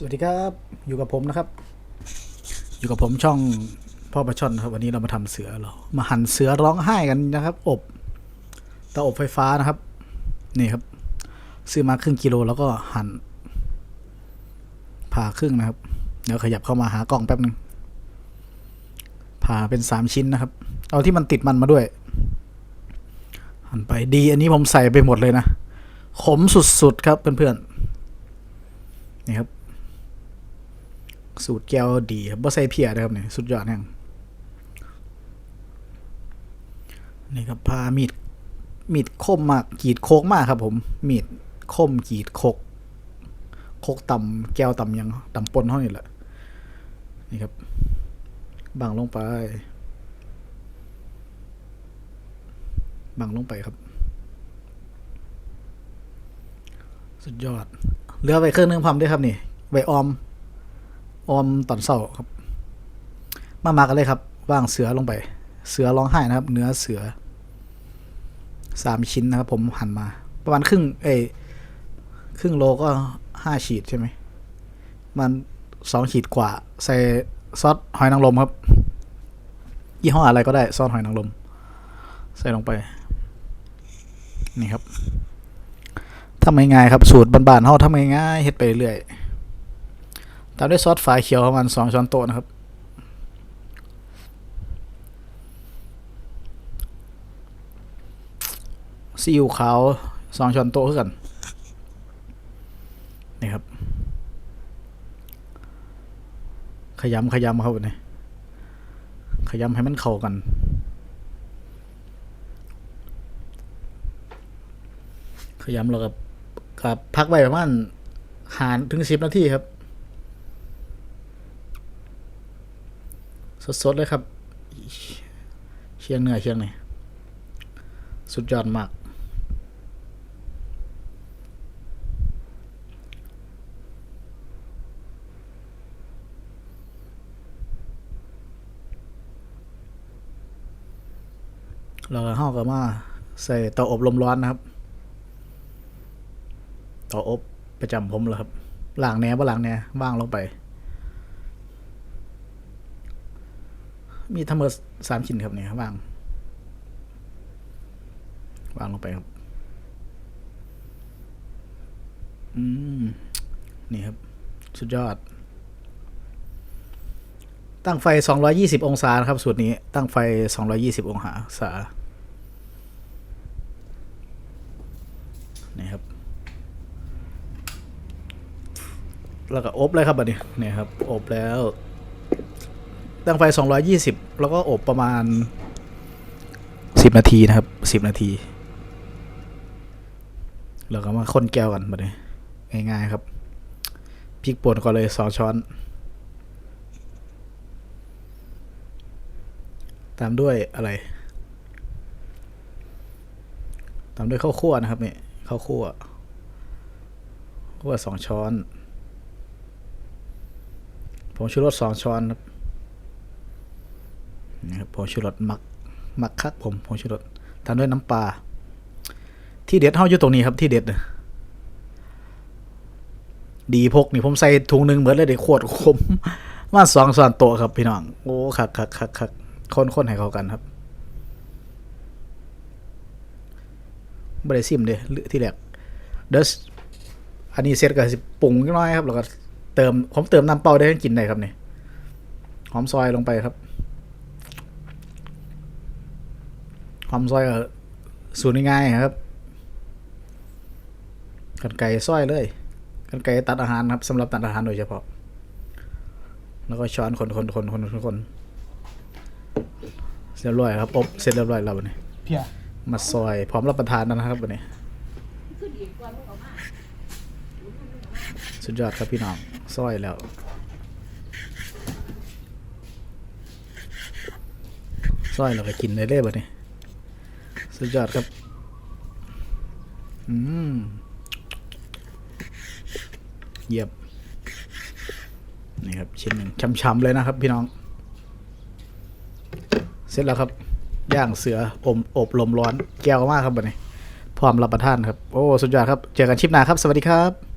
สวัสดีครับอยู่กับผมนะครับ อยู่กับผมช่องพ่อประชอนครับวันนี้เรามาทำเสือเรามาหั่นเสือร้องไห้กันนะครับ อบเตาอบไฟฟ้านะครับ นี่ครับ ซื้อมาครึ่งกิโลแล้วก็หั่นผ่าครึ่งนะครับ เดี๋ยวขยับเข้ามาหากล้องแป๊บนึงผ่าเป็นสามชิ้นนะครับ เอาที่มันติดมันมาด้วย หั่นไปดี อันนี้ผมใส่ไปหมดเลยนะขมสุดๆครับเพื่อนๆนี่ครับ สูตรแก้วดีครับบ่ใส่เพียนะครับเนี่ยสุดยอดแห่งนี่ครับพามีดมีดคมมากกีดโคกมากครับผมมีดคมกีดโคกโคกต่ำแก้วต่ำยังต่ำปนเท่านี้แหละนี่ครับบังลงไปบังลงไปครับ สุดยอดเหลือไปเครื่องนึงพร้อมด้วยครับนี่ไวออม ออมตอนเศร้าครับ มามากันเลยครับวางเสือลงไป เสือร้องไห้นะครับ เนื้อเสือสามชิ้นนะครับผมหั่นมา ประมาณครึ่ง เอครึ่งโลก็ห้าขีดใช่ไหมมันสองขีดกว่า ใส่ซอสหอยนางรมครับยี่ห้ออะไรก็ได้ซอสหอยนางรมใส่ลงไป นี่ครับทำง่ายๆครับ สูตรบ้านๆเขาทำง่ายๆเฮ็ดไปเรื่อย ตามด้วยซอสฝาเขียวประมาณสองช้อนโต๊ะนะครับ ซีอิ๊วขาวสองช้อนโต๊ะคือกันนี่ครับ ขยำขยำครับนนี้ขยำให้มันเข้ากันขยำแล้วกับกับพักไว้ประมาณหารถึงสิบนาทีครับ สดๆเลยครับ เชียงเหนือเชียงนี่สุดยอดมากแล้วก็เฮาก็มาใส่เตาอบลมร้อนนะครับเตาอบประจำผมเลยครับล้างแหน่บ่ล้างแหน่ว่างลงไป มีทั้งหมดสามชิ้นครับเนี่ยวาง วางลงไปครับ อืม นี่ครับ สุดยอด ตั้งไฟ 220 องศานะครับ สูตรนี้ ตั้งไฟ 220 องศานี่ครับ แล้วก็อบเลยครับบัดนี้เนี่ยครับ อบแล้ว ตั้งไฟ 220 แล้วก็อบประมาณ 10 นาทีนะครับ 10 นาทีแล้วก็มาคนแก้วกันแบบนี้ง่ายๆครับพริกป่นก็เลยสองช้อน ตามด้วยอะไร ตามด้วยข้าวคั่วนะครับเนี่ยข้าวคั่วคั่วสองช้อนผงชูรสสองช้อนครับ นะครับผงชูรสมักมักคักผมผงชูรสตามด้วยน้ำปลาที่เด็ดเฮาอยู่ตรงนี้ครับที่เด็ดดีพกนี่ผมใส่ถุงหนึ่งเหมือนเลยเด็ขวดคมมาสองส่วนโตครับพี่น้องโอ้คักคักคักคักคนคนให้เขากันครับบริซิมเด้หรือที่แรกเดสอันนี้เสร็จก็สิปรุงน้อยครับแล้วก็เติมผมเติมน้ำเปล่าได้ให้กินได้ครับเนี่ยหอมซอยลงไปครับ ความซอยก็สูตรง่ายๆครับกันไก่ซอยเลยกันไก่ตัดอาหารครับสำหรับตัดอาหารโดยเฉพาะ แล้วก็ช้อนคนคนคนคนคนคนเสร็จเรียบร้อยครับอบเสร็จเรียบร้อยแล้ววันนี้เพียมาซอยพร้อมรับประทานแล้วนะครับวันนี้ สุดยอดครับพี่น้องซอยแล้วซอยแล้วก็กินได้เลยบัดนี้ สุดยอดครับ อืมเยียบนี่ครับชิ้นหนึ่งช้ำๆเลยนะครับ พี่น้อง เสร็จแล้วครับ ย่างเสืออมอบลมร้อน แก้วมากครับบัดนี้พร้อมรับประทานครับ โอ้ สุดยอดครับ เจอกันชิปหน้าครับ สวัสดีครับ